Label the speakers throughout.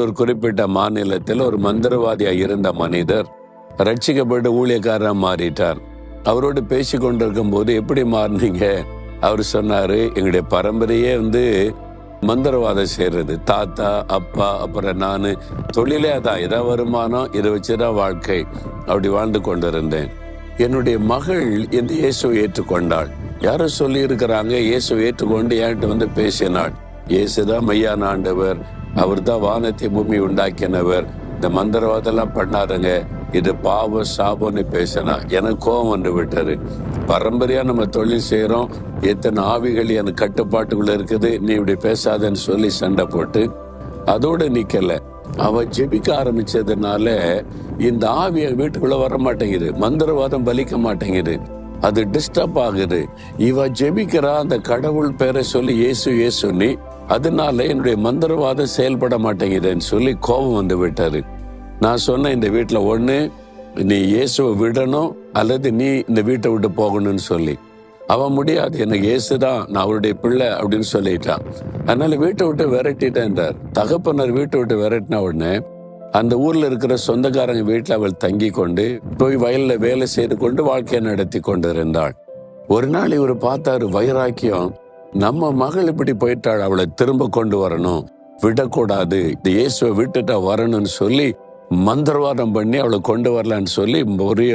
Speaker 1: ஒரு குறிப்பிட்ட மாநிலத்தில் ஒரு மந்திரவாதியா இருந்த மனிதர் ரட்சிக்கப்பட்டு ஊழியக்காரராக மாறிட்டார். அவரோடு பேசி கொண்டிருக்கும் போது எப்படி மாறினீங்க? அவர் சொன்னாரு எங்களுடைய பரம்பரையே வந்து மந்திரவாதம் செய்யறது தாத்தா அப்பா அப்புறம் நான். தொழிலே அதான். இதை வருமானம் இதை வச்சுதான் வாழ்க்கை. அப்படி வாழ்ந்து கொண்டிருந்தேன். என்னுடைய மகள் இந்த இயேசுவை ஏற்றுக்கொண்டாள். யாரோ சொல்லி இருக்கிறாங்க இயேசுவை ஏற்றுக்கொண்டு என்கிட்ட வந்து பேசினாள். இயேசுதான் மையான ஆண்டவர். அவர் தான் வானத்தை பூமி உண்டாக்கினவர். இந்த மந்திரவாதெல்லாம் பண்ணாருங்க இது பாவம் சாபம்னு பேசினா எனக்கு கோபம் வந்து விட்டாரு பரம்பரையா நம்ம தொழில் செய்யறோம் எத்தனை ஆவிகள் எனக்கு கட்டுப்பாட்டுக்குள்ள இருக்குது. நீ இப்படி பேசாதன்னு சொல்லி சண்டை போட்டு அதோட நிக்கல. அவ ஜெபிக்க ஆரம்பிச்சதுனால இந்த ஆவிய வீட்டுக்குள்ள வர மாட்டேங்குது. மந்திரவாதம் பலிக்க மாட்டேங்குது. அது டிஸ்டர்ப் ஆகுது. இவ ஜெபிக்கிறா அந்த கடவுள் பேரை சொல்லி இயேசு இயேசுன்னு அதனால என்னுடைய மந்திரவாதம் செயல்பட மாட்டேங்குதுன்னு சொல்லி கோபம் வந்து விட்டாரு. நான் சொன்னேன் இந்த வீட்டுல ஒண்ணு நீ இயேசுவை விடணும் அல்லது நீ இந்த வீட்டை விட்டு போகணும்னு சொல்லி. அவன் முடியாது எனக்கு இயேசுதான் நான் அவருடைய பிள்ளை அப்படின்னு சொல்லிட்டான் அதனால வீட்டை விட்டு விரட்டிட்டேன்றார். தகப்பனர் வீட்டை விட்டு விரட்டின உடனே அந்த ஊர்ல இருக்கிற சொந்தக்காரங்க வீட்டில் அவள் தங்கி கொண்டு போய் வயல்ல வேலை செய்து கொண்டு வாழ்க்கையை நடத்தி கொண்டிருந்தாள். ஒரு நாள் இவர் பார்த்தாரு வைராக்கியம் நம்ம மகள் இப்படி போயிட்டாள் அவளை திரும்ப கொண்டு வரணும். விடக்கூடாது. இந்த இயேசுவை விட்டுட்டா வரணும்னு சொல்லி மந்திரவாதம் பண்ணி அவளை கொண்டு வரலான்னு சொல்லி ஒரு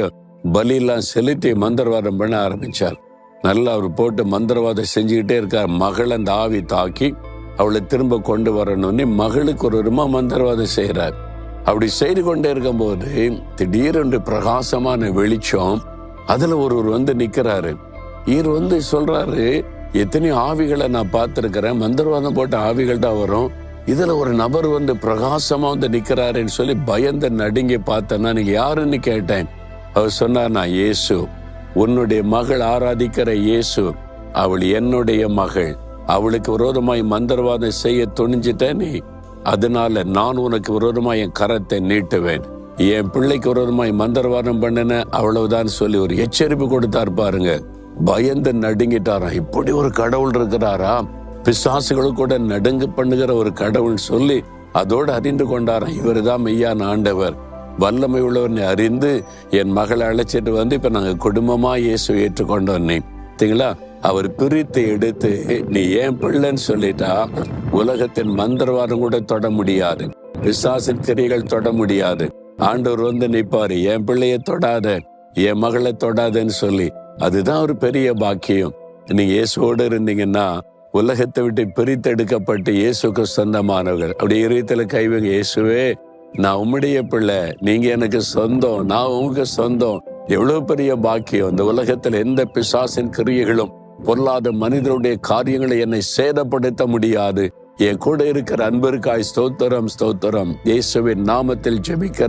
Speaker 1: பலியெல்லாம் செலுத்தி மந்திரவாதம் பண்ண ஆரம்பிச்சார். நல்லா அவர் போட்டு மந்திரவாதம் செஞ்சுக்கிட்டே இருக்கார். மகள் அந்த ஆவி தாக்கி அவளை திரும்ப கொண்டு வரணும்னு மகளுக்கு ஒரு விதமா மந்திரவாதம் செய்கிறார் அப்படி செய்து கொண்டே இருக்கும்போது திடீரென்று பிரகாசமான வெளிச்சம் அதுல ஒருவர் வந்து நிக்கிறாரு. இவர் வந்து சொல்றாரு எத்தனையோ ஆவிகளை நான் பார்த்திருக்கிறேன். மந்திரவாதம் போட்ட ஆவிகள் தான் வரும். இதுல ஒரு நபர் வந்து பிரகாசமா வந்து நிக்கிறாருன்னு சொல்லி பயந்து நடுங்கி பார்த்தேன்னா நீங்க யாருன்னு கேட்டேன். அவர் சொன்னார் நான் இயேசு. உன்னுடைய மகள் ஆராதிக்கிற இயேசு. அவள் என்னுடைய மகள். அவளுக்கு விரோதமாய் மந்திரவாதம் செய்ய துணிஞ்சிட்ட நீ. அதனால நான் உனக்கு விரோதமாய் என் கரத்தை நீட்டுவேன். என் பிள்ளைக்கு விரோதமாய் மந்திரவாதம் பண்ணின அவ்வளவுதான் சொல்லி ஒரு எச்சரிப்பு கொடுத்தார் பாருங்க. பயந்து நடுங்கிட்டாராம் இப்படி ஒரு கடவுள் இருக்கிறாரா? பிசாசுகளும் கூட நடுங்கு பண்ணுகிற ஒரு கடவுள் சொல்லி அதோடு அறிந்து கொண்டாராம் இவர் தான் மெய்யான ஆண்டவர். வல்லமை உள்ளவனை அறிந்து என் மகளை அழைச்சிட்டு வந்து இப்ப நாங்க குடும்பமா இயேசு ஏற்றுக்கொண்டோன்னே பார்த்தீங்களா அவர் பிரித்து எடுத்து நீ ஏன் பிள்ளைன்னு சொல்லிட்டா உலகத்தின் மந்திரவாதம் கூட தொட முடியாது. பிசாசின் திரைகள் தொட முடியாது. ஆண்டவர் வந்து நிப்பாரு என் பிள்ளைய தொடாத என் மகளை தொடாதன்னு சொல்லி. அதுதான் ஒரு பெரிய பாக்கியம். நீங்க இயேசுவோடு இருந்தீங்கன்னா உலகத்தை விட்டு பிரித்தெடுக்கப்பட்டு இயேசுக்கு சொந்தமானவர்கள். அப்படி இதயத்துல கைவங்க இயேசுவே நான் உம்முடைய பிள்ளை நீங்க எனக்கு சொந்தம் நான் உங்க சொந்தம். எவ்வளவு பெரிய பாக்கியம். இந்த உலகத்துல எந்த பிசாசின் கிரியைகளும் பொல்லாத மனிதருடைய காரியங்களை என்னை சேதப்படுத்த முடியாது. என் கூட இருக்கிற அன்பருக்காய் ஸ்தோத்திரம் ஸ்தோத்திரம். இயேசுவின் நாமத்தில் ஜெபிக்கிற